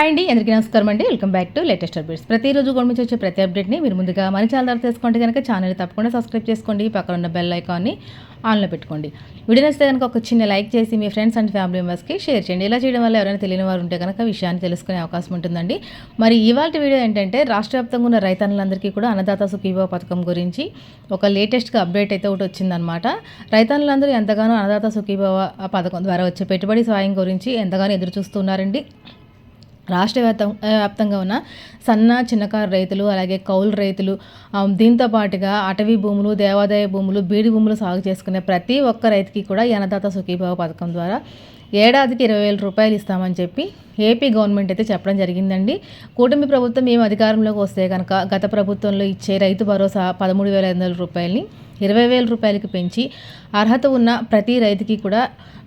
Hi అండి అందరికీ నమస్కారం అండి. Welcome back to latest updates ప్రతిరోజు నుంచి వచ్చే ప్రతి అప్డేట్ని మీరు ముందుగా మన ఛానల్ తెలుసుకుంటే కనుక ఛానల్ తప్పకుండా సబ్స్క్రైబ్ చేసుకోండి. పక్కన ఉన్న బెల్ ఐకాన్ని ఆన్లో పెట్టుకోండి. వీడియో నచ్చితే కనుక ఒక చిన్న లైక్ చేసి మీ ఫ్రెండ్స్ అండ్ ఫ్యామిలీ మెంబర్స్కి షేర్ చేయండి. ఇలా చేయడం వల్ల ఎవరైనా తెలియని వారు ఉంటే కనుక విషయాన్ని తెలుసుకునే అవకాశం ఉంటుందండి. మరి ఇవాళ వీడియో ఏంటంటే రాష్ట్ర వ్యాప్తంగా ఉన్న రైతన్నులందరికీ కూడా అన్నదాత సుఖీభావ పథకం గురించి ఒక లేటెస్ట్గా అప్డేట్ అయితే ఒకటి వచ్చిందనమాట రైతన్నులందరూ ఎంతగానో అన్నదాత సుఖీభావ పథకం ద్వారా వచ్చే పెట్టుబడి సాయం గురించి ఎంతగానో ఎదురు చూస్తున్నారండి రాష్ట్ర వ్యాప్తం వ్యాప్తంగా ఉన్న సన్న చిన్నకారు రైతులు అలాగే కౌలు రైతులు దీంతో పాటుగా అటవీ భూములు దేవాదాయ భూములు బీడి భూములు సాగు చేసుకునే ప్రతి ఒక్క రైతుకి కూడా యనదాత అన్నదాత సుఖీభావ పథకం ద్వారా ఏడాదికి ఇరవై వేల రూపాయలు ఇస్తామని చెప్పి ఏపీ గవర్నమెంట్ అయితే చెప్పడం జరిగిందండి. కూటమి ప్రభుత్వం మేము అధికారంలోకి వస్తే కనుక గత ప్రభుత్వంలో ఇచ్చే రైతు భరోసా పదమూడు వేల ఐదు వందల రూపాయలని ఇరవై వేల రూపాయలకి పెంచి అర్హత ఉన్న ప్రతి రైతుకి కూడా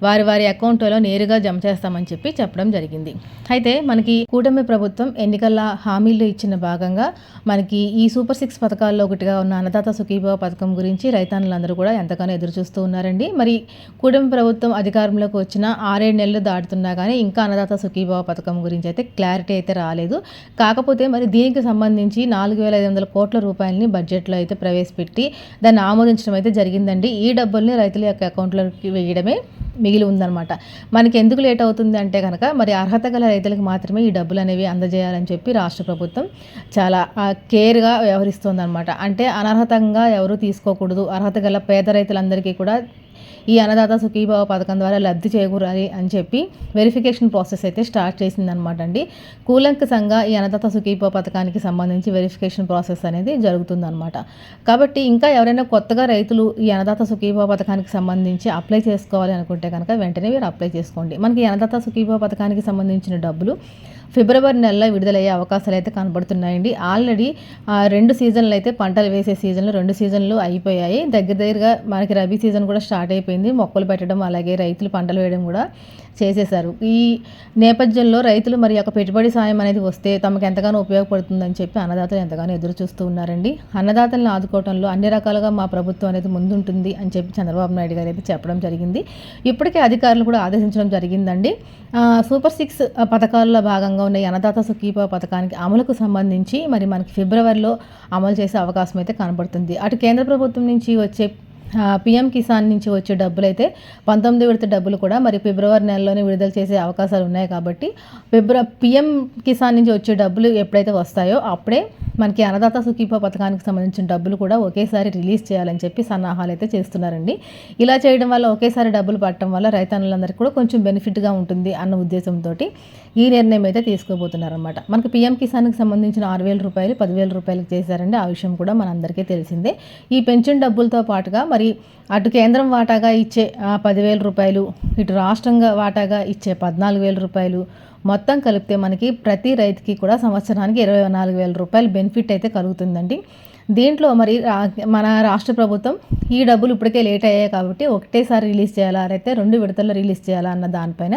వారి వారి అకౌంట్లో నేరుగా జమ చేస్తామని చెప్పి చెప్పడం జరిగింది. అయితే మనకి కూటమి ప్రభుత్వం ఎన్నికల హామీలు ఇచ్చిన భాగంగా మనకి ఈ సూపర్ సిక్స్ పథకాల్లో ఒకటిగా ఉన్న అన్నదాత సుఖీభావ పథకం గురించి రైతాన్నులందరూ కూడా ఎంతగానో ఎదురు చూస్తూ ఉన్నారండి. మరి కూటమి ప్రభుత్వం అధికారంలోకి వచ్చిన ఆరేడు నెలలు దాటుతున్నా కానీ ఇంకా అన్నదాత సుఖీభావ పథకం గురించి అయితే క్లారిటీ అయితే రాలేదు. కాకపోతే మరి దీనికి సంబంధించి నాలుగు వేల ఐదు వందల కోట్ల రూపాయలని బడ్జెట్లో అయితే ప్రవేశపెట్టి దాన్ని ఆమోదించడం అయితే జరిగిందండి. ఈ డబ్బుల్ని రైతుల యొక్క అకౌంట్లోకి వేయడమే మిగిలి ఉందన్నమాట. మనకి ఎందుకు లేట్ అవుతుంది అంటే కనుక మరి అర్హత గల రైతులకు మాత్రమే ఈ డబ్బులు అనేవి అందజేయాలని చెప్పి రాష్ట్ర ప్రభుత్వం చాలా కేర్గా వ్యవహరిస్తుందన్నమాట. అంటే అనర్హతంగా ఎవరు తీసుకోకూడదు. అర్హత గల పేద రైతులందరికీ కూడా ఈ అన్నదాత సుఖీభావ పథకం ద్వారా లబ్ధి చేకూరాలి అని చెప్పి వెరిఫికేషన్ ప్రాసెస్ అయితే స్టార్ట్ చేసిందనమాట అండి. కూలంకసంగా ఈ అన్నదాత సుఖీభావ పథకానికి సంబంధించి వెరిఫికేషన్ ప్రాసెస్ అనేది జరుగుతుందనమాట కాబట్టి ఇంకా ఎవరైనా కొత్తగా రైతులు ఈ అన్నదాత సుఖీభావ పథకానికి సంబంధించి అప్లై చేసుకోవాలి అనుకుంటే కనుక వెంటనే మీరు అప్లై చేసుకోండి. మనకి అన్నదాత సుఖీభావ పథకానికి సంబంధించిన డబ్బులు ఫిబ్రవరి నెలలో విడుదలయ్యే అవకాశాలు అయితే కనబడుతున్నాయండి. ఆల్రెడీ ఆ, రెండు సీజన్లు అయితే పంటలు వేసే సీజన్లు రెండు సీజన్లు అయిపోయాయి. దగ్గర దగ్గరగా మనకి రబీ సీజన్ కూడా స్టార్ట్ అయిపోయింది. మొక్కలు పెట్టడం అలాగే రైతులు పంటలు వేయడం కూడా. చేసేశారు. ఈ నేపథ్యంలో రైతులు మరి యొక్క పెట్టుబడి సాయం అనేది వస్తే తమకు ఎంతగానో ఉపయోగపడుతుందని చెప్పి అన్నదాతలు ఎంతగానో ఎదురు చూస్తూ ఉన్నారండి. అన్నదాతలను ఆదుకోవడంలో అన్ని రకాలుగా మా ప్రభుత్వం అనేది ముందుంటుంది అని చెప్పి చంద్రబాబు నాయుడు గారు అయితే చెప్పడం జరిగింది. ఇప్పటికే అధికారులు కూడా ఆదేశించడం జరిగిందండి. సూపర్ సిక్స్ పథకాల్లో భాగంగా ఉన్న అన్నదాత సుఖీప పథకానికి అమలుకు సంబంధించి మరి మనకి ఫిబ్రవరిలో అమలు చేసే అవకాశం అయితే కనబడుతుంది. అటు కేంద్ర ప్రభుత్వం నుంచి వచ్చే పిఎం కిసాన్ నుంచి వచ్చే డబ్బులు అయితే పంతొమ్మిది విడత డబ్బులు కూడా మరి ఫిబ్రవరి నెలలోనే విడుదల చేసే అవకాశాలు ఉన్నాయి కాబట్టి ఫిబ్ర పిఎం కిసాన్ నుంచి వచ్చే డబ్బులు ఎప్పుడైతే వస్తాయో అప్పుడే మనకి అన్నదాత సుఖీప పథకానికి సంబంధించిన డబ్బులు కూడా ఒకేసారి రిలీజ్ చేయాలని చెప్పి సన్నాహాలు అయితే చేస్తున్నారండి. ఇలా చేయడం వల్ల ఒకేసారి డబ్బులు పట్టడం వల్ల రైతన్నులందరికీ కూడా కొంచెం బెనిఫిట్గా ఉంటుంది అన్న ఉద్దేశంతో ఈ నిర్ణయం అయితే తీసుకోబోతున్నారనమాట మనకి పిఎం కిసాన్కి సంబంధించిన ఆరు వేల రూపాయలు పదివేల రూపాయలకు చేశారండి. ఆ విషయం కూడా మనందరికీ తెలిసిందే. ఈ పెన్షన్ డబ్బులతో పాటుగా మరి అటు కేంద్రం వాటాగా ఇచ్చే పదివేల రూపాయలు ఇటు రాష్ట్రంగా వాటాగా ఇచ్చే పద్నాలుగు వేల రూపాయలు మొత్తం కలిపితే మనకి ప్రతి రైతుకి కూడా సంవత్సరానికి ఇరవై నాలుగు వేల రూపాయలు బెనిఫిట్ అయితే కలుగుతుందండి. దీంట్లో మరి రా- మన రాష్ట్ర ప్రభుత్వం ఈ డబ్బులు ఇప్పటికే లేట్ అయ్యాయి కాబట్టి ఒకటేసారి రిలీజ్ చేయాలా అయితే రెండు విడతల్లో రిలీజ్ చేయాలా అన్న దానిపైన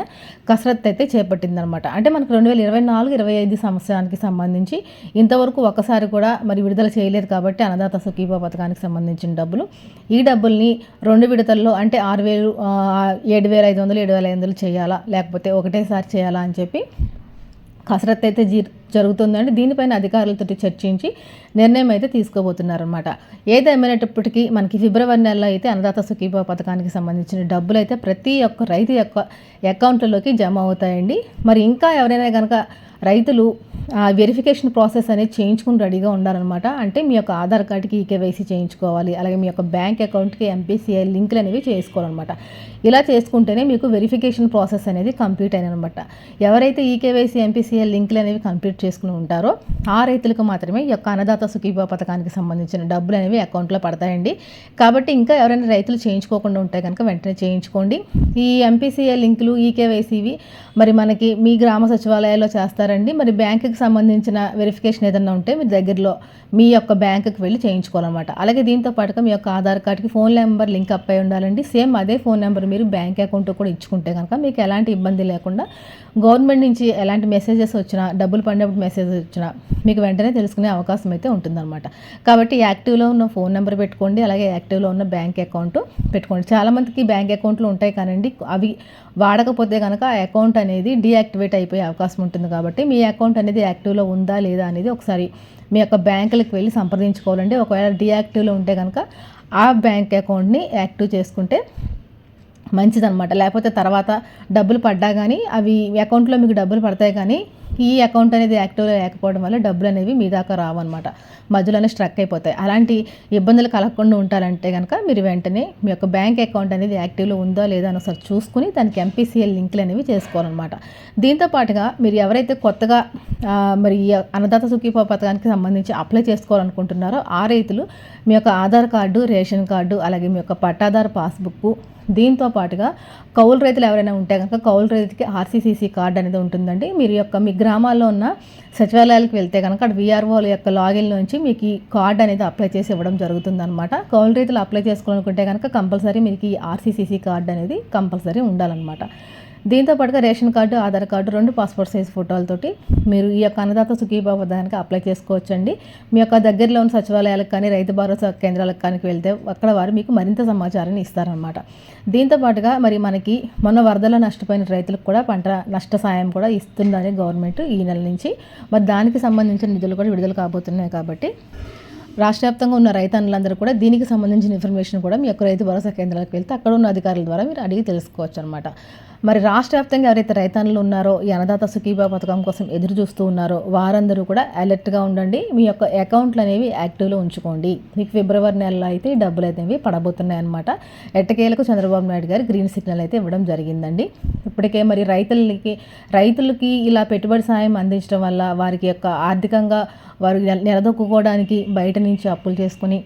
కసరత్తు అయితే చేపట్టిందనమాట అంటే మనకు రెండు వేల ఇరవై నాలుగు ఇరవై ఐదు సంవత్సరానికి సంబంధించి ఇంతవరకు ఒకసారి కూడా మరి విడుదల చేయలేదు కాబట్టి అన్నదాత సుఖీభా పథకానికి సంబంధించిన డబ్బులు. ఈ డబ్బుల్ని రెండు విడతల్లో అంటే ఆరు వేలు ఏడు వేల ఐదు వందలు ఏడు వేల ఐదు వందలు చేయాలా లేకపోతే ఒకటేసారి చేయాలా అని చెప్పి కసరత్తు అయితే జీ జరుగుతుందండి. దీనిపైన అధికారులతో చర్చించి నిర్ణయం అయితే తీసుకోబోతున్నారనమాట ఏదేమైనప్పటికీ మనకి ఫిబ్రవరి నెలలో అయితే అన్నదాత సుఖీభావ పథకానికి సంబంధించిన డబ్బులు అయితే ప్రతి ఒక్క రైతు యొక్క అకౌంట్లలోకి జమ అవుతాయండి. మరి ఇంకా ఎవరైనా కనుక రైతులు ఆ వెరిఫికేషన్ ప్రాసెస్ అనేది చేయించుకుని రెడీగా ఉండాలన్నమాట. అంటే మీ యొక్క ఆధార్ కార్డుకి ఈకేవైసీ చేయించుకోవాలి. అలాగే మీ యొక్క బ్యాంక్ అకౌంట్కి ఎంపీసీఐ లింకులు అనేవి చేసుకోవాలన్నమాట. ఇలా చేసుకుంటేనే మీకు వెరిఫికేషన్ ప్రాసెస్ అనేది కంప్లీట్ అయినమాట ఎవరైతే ఈకేవైసీ ఎంపీసీఐ లింకులు అనేవి కంప్లీట్ చేసుకుని ఉంటారో ఆ రైతులకు మాత్రమే ఈ యొక్క అన్నదాత సుఖీభా పథకానికి సంబంధించిన డబ్బులు అనేవి అకౌంట్లో పడతాయండి. కాబట్టి ఇంకా ఎవరైనా రైతులు చేయించుకోకుండా ఉంటే కనుక వెంటనే చేయించుకోండి. ఈ ఎంపీసీఏ లింకులు ఈకేవైసీవి మరి మనకి మీ గ్రామ సచివాలయాల్లో చేస్తారండి. మరి బ్యాంకుకి సంబంధించిన వెరిఫికేషన్ ఏదైనా ఉంటే మీ దగ్గరలో మీ యొక్క బ్యాంకుకి వెళ్ళి చేయించుకోవాలన్నమాట. అలాగే దీంతో పాటుగా మీ యొక్క ఆధార్ కార్డ్కి ఫోన్ నెంబర్ లింక్ అప్ అయి ఉండాలండి. సేమ్ అదే ఫోన్ నెంబర్ మీరు బ్యాంక్ అకౌంట్ కూడా ఇచ్చుకుంటే కనుక మీకు ఎలాంటి ఇబ్బంది లేకుండా గవర్నమెంట్ నుంచి ఎలాంటి మెసేజెస్ వచ్చినా డబ్బులు పడిన ఎప్పుడప్పుడు మెసేజ్ వచ్చినా మీకు వెంటనే తెలుసుకునే అవకాశం అయితే ఉంటుందన్నమాట. కాబట్టి యాక్టివ్లో ఉన్న ఫోన్ నెంబర్ పెట్టుకోండి అలాగే యాక్టివ్లో ఉన్న బ్యాంక్ అకౌంట్ పెట్టుకోండి. చాలామందికి బ్యాంక్ అకౌంట్లు ఉంటాయి కానండి అవి వాడకపోతే కనుక ఆ అకౌంట్ అనేది డీయాక్టివేట్ అయిపోయే అవకాశం ఉంటుంది కాబట్టి మీ అకౌంట్ అనేది యాక్టివ్లో ఉందా లేదా అనేది ఒకసారి మీ యొక్క బ్యాంకులకు వెళ్ళి సంప్రదించుకోవాలండి. ఒకవేళ డీయాక్టివ్లో ఉంటే కనుక ఆ బ్యాంక్ అకౌంట్ని యాక్టివ్ చేసుకుంటే మంచిదన్నమాట. లేకపోతే తర్వాత డబ్బులు పడ్డా కానీ అవి అకౌంట్లో మీకు డబ్బులు పడతాయి కానీ ఈ అకౌంట్ అనేది యాక్టివ్లో లేకపోవడం వల్ల డబ్బులు అనేవి మీ దాకా రావన్నమాట. మధ్యలోనే స్ట్రక్ అయిపోతాయి. అలాంటి ఇబ్బందులు కలగకుండా ఉండాలంటే కనుక మీరు వెంటనే మీ యొక్క బ్యాంక్ అకౌంట్ అనేది యాక్టివ్లో ఉందో లేదా అని ఒకసారి చూసుకుని దానికి ఎంపీసీఎల్ లింకులు అనేవి చేసుకోవాలన్నమాట. దీంతో పాటుగా మీరు ఎవరైతే కొత్తగా మరి ఈ అన్నదాత సుఖీపో పథకానికి సంబంధించి అప్లై చేసుకోవాలనుకుంటున్నారో ఆ రైతులు మీ యొక్క ఆధార్ కార్డు రేషన్ కార్డు అలాగే మీ యొక్క పట్టాదారు పాస్బుక్ దీంతో పాటుగా కౌలు రైతులు ఎవరైనా ఉంటే కనుక కౌలు రైతుకి ఆర్సీసీసీ కార్డు అనేది ఉంటుందండి. మీరు యొక్క మీ గ్రామాల్లో ఉన్న సచివాలయాలకు వెళ్తే కనుక అక్కడ వీఆర్ఓల యొక్క లాగిన్ నుంచి మీకు ఈ కార్డు అనేది అప్లై చేసి ఇవ్వడం జరుగుతుందన్నమాట. కౌలు రైతులు అప్లై చేసుకోవాలనుకుంటే కనుక కంపల్సరీ మీకు ఈ ఆర్సీసీసీ కార్డు అనేది కంపల్సరీ ఉండాలన్నమాట. దీంతో పాటుగా రేషన్ కార్డు ఆధార్ కార్డు రెండు పాస్పోర్ట్ సైజ్ ఫోటోలతోటి మీరు ఈ యొక్క అన్నదాత సుఖీభావ పథకానికి అప్లై చేసుకోవచ్చండి. మీ యొక్క దగ్గరలో ఉన్న సచివాలయాలకు కానీ రైతు భరోసా కేంద్రాలకు కానీ వెళ్తే అక్కడ వారు మీకు మరింత సమాచారాన్ని ఇస్తారనమాట దీంతో పాటుగా మరి మనకి మొన్న వరదలో నష్టపోయిన రైతులకు కూడా పంట నష్ట సాయం కూడా ఇస్తుందని గవర్నమెంట్ ఈ నెల నుంచి మరి దానికి సంబంధించిన నిధులు కూడా విడుదల కాబోతున్నాయి కాబట్టి రాష్ట్ర వ్యాప్తంగా ఉన్న రైతన్నులందరూ కూడా దీనికి సంబంధించిన ఇన్ఫర్మేషన్ కూడా మీ యొక్క రైతు భరోసా కేంద్రాలకు వెళ్తే అక్కడ ఉన్న అధికారుల ద్వారా మీరు అడిగి తెలుసుకోవచ్చు అనమాట మరి రాష్ట్ర వ్యాప్తంగా ఎవరైతే రైతన్నులు ఉన్నారో ఈ అన్నదాత సుఖీభా పథకం కోసం ఎదురు చూస్తూ ఉన్నారో వారందరూ కూడా అలర్ట్గా ఉండండి. మీ యొక్క అకౌంట్లు అనేవి యాక్టివ్లో ఉంచుకోండి. మీకు ఫిబ్రవరి నెలలో అయితే డబ్బులు అనేవి పడబోతున్నాయి అనమాట ఎట్టకేలకు చంద్రబాబు నాయుడు గారు గ్రీన్ సిగ్నల్ అయితే ఇవ్వడం జరిగిందండి. ఇప్పటికే మరి రైతులకి రైతులకి ఇలా పెట్టుబడి సాయం అందించడం వల్ల వారికి యొక్క ఆర్థికంగా వారు నిలదొక్కుకోవడానికి బయట నుంచి అప్పులు చేసుకుని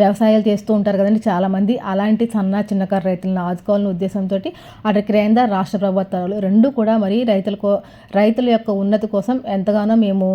వ్యవసాయాలు చేస్తూ ఉంటారు కదండి చాలామంది. అలాంటి సన్న చిన్నకారు రైతులను ఆదుకోవాలనే ఉద్దేశంతో అటు కేంద్ర రాష్ట్ర ప్రభుత్వాలు రెండు కూడా మరి రైతులకు రైతుల యొక్క ఉన్నతి కోసం ఎంతగానో మేము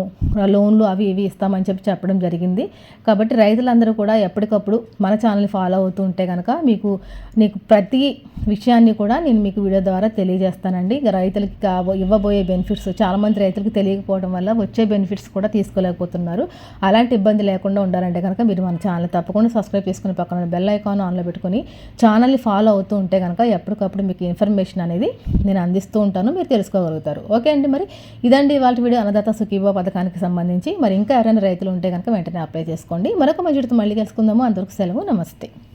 లోన్లు అవి ఇవి ఇస్తామని చెప్పి చెప్పడం జరిగింది. కాబట్టి రైతులందరూ కూడా ఎప్పటికప్పుడు మన ఛానల్ని ఫాలో అవుతూ ఉంటే కనుక మీకు నీకు ప్రతి విషయాన్ని కూడా నేను మీకు వీడియో ద్వారా తెలియజేస్తానండి. రైతులకి కాబో ఇవ్వబోయే బెనిఫిట్స్ చాలామంది రైతులకు తెలియకపోవడం వల్ల వచ్చే బెనిఫిట్స్ కూడా తీసుకోలేకపోతున్నారు. అలాంటి ఇబ్బంది లేకుండా ఉండాలంటే కనుక మీరు మన ఛానల్ తప్పకుండా సబ్స్క్రైబ్ చేసుకుని పక్కన బెల్ ఐకాన్ ఆన్లో పెట్టుకొని ఛానల్ని ఫాలో అవుతూ ఉంటే కనుక ఎప్పటికప్పుడు మీకు ఇన్ఫర్మేషన్ అనేది నేను అందిస్తూ ఉంటాను. మీరు తెలుసుకోగలుగుతారు. ఓకే అండి మరి? ఇదండి వాళ్ళ వీడియో అన్నదాత సుఖీభో పథకానికి సంబంధించి. మరి ఇంకా ఎవరైనా రైతులు ఉంటే కనుక వెంటనే అప్లై చేసుకోండి. మరొక మంచి మళ్ళీ కలుసుకుందాము. అందరికీ సెలవు. నమస్తే.